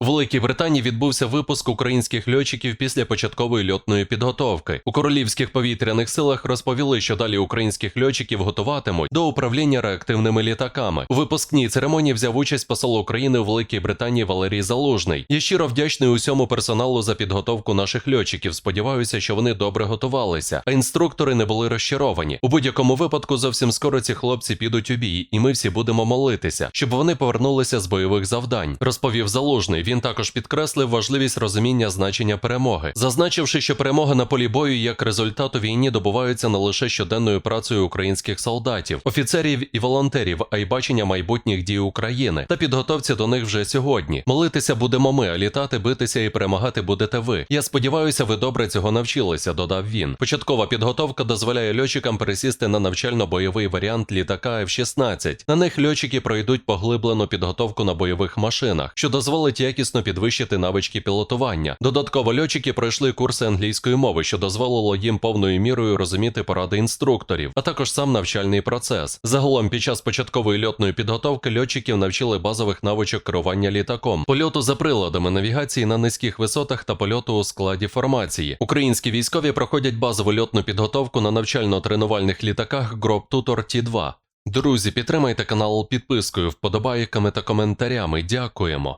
У Великій Британії відбувся випуск українських льотчиків після початкової льотної підготовки. У королівських повітряних силах розповіли, що далі українських льотчиків готуватимуть до управління реактивними літаками. У випускній церемонії взяв участь посол України у Великій Британії Валерій Залужний. Я щиро вдячний усьому персоналу за підготовку наших льотчиків. Сподіваюся, що вони добре готувалися, а інструктори не були розчаровані. У будь-якому випадку зовсім скоро ці хлопці підуть у бій, і ми всі будемо молитися, щоб вони повернулися з бойових завдань. Розповів Залужний. Він також підкреслив важливість розуміння значення перемоги, зазначивши, що перемога на полі бою як результат у війні добуваються не лише щоденною працею українських солдатів, офіцерів і волонтерів, а й бачення майбутніх дій України та підготовці до них вже сьогодні. Молитися будемо ми, а літати, битися і перемагати будете ви. Я сподіваюся, ви добре цього навчилися, додав він. Початкова підготовка дозволяє льотчикам пересісти на навчально-бойовий варіант літака F-16. На них льотчики пройдуть поглиблену підготовку на бойових машинах, що дозволить якісно підвищити навички пілотування. Додатково льотчики пройшли курси англійської мови, що дозволило їм повною мірою розуміти поради інструкторів, а також сам навчальний процес. Загалом, під час початкової льотної підготовки льотчиків навчили базових навичок керування літаком, польоту за приладами, навігації на низьких висотах та польоту у складі формації. Українські військові проходять базову льотну підготовку на навчально-тренувальних літаках Гроб Tutor T2. Друзі, підтримайте канал підпискою, вподобайками та коментарями. Дякуємо.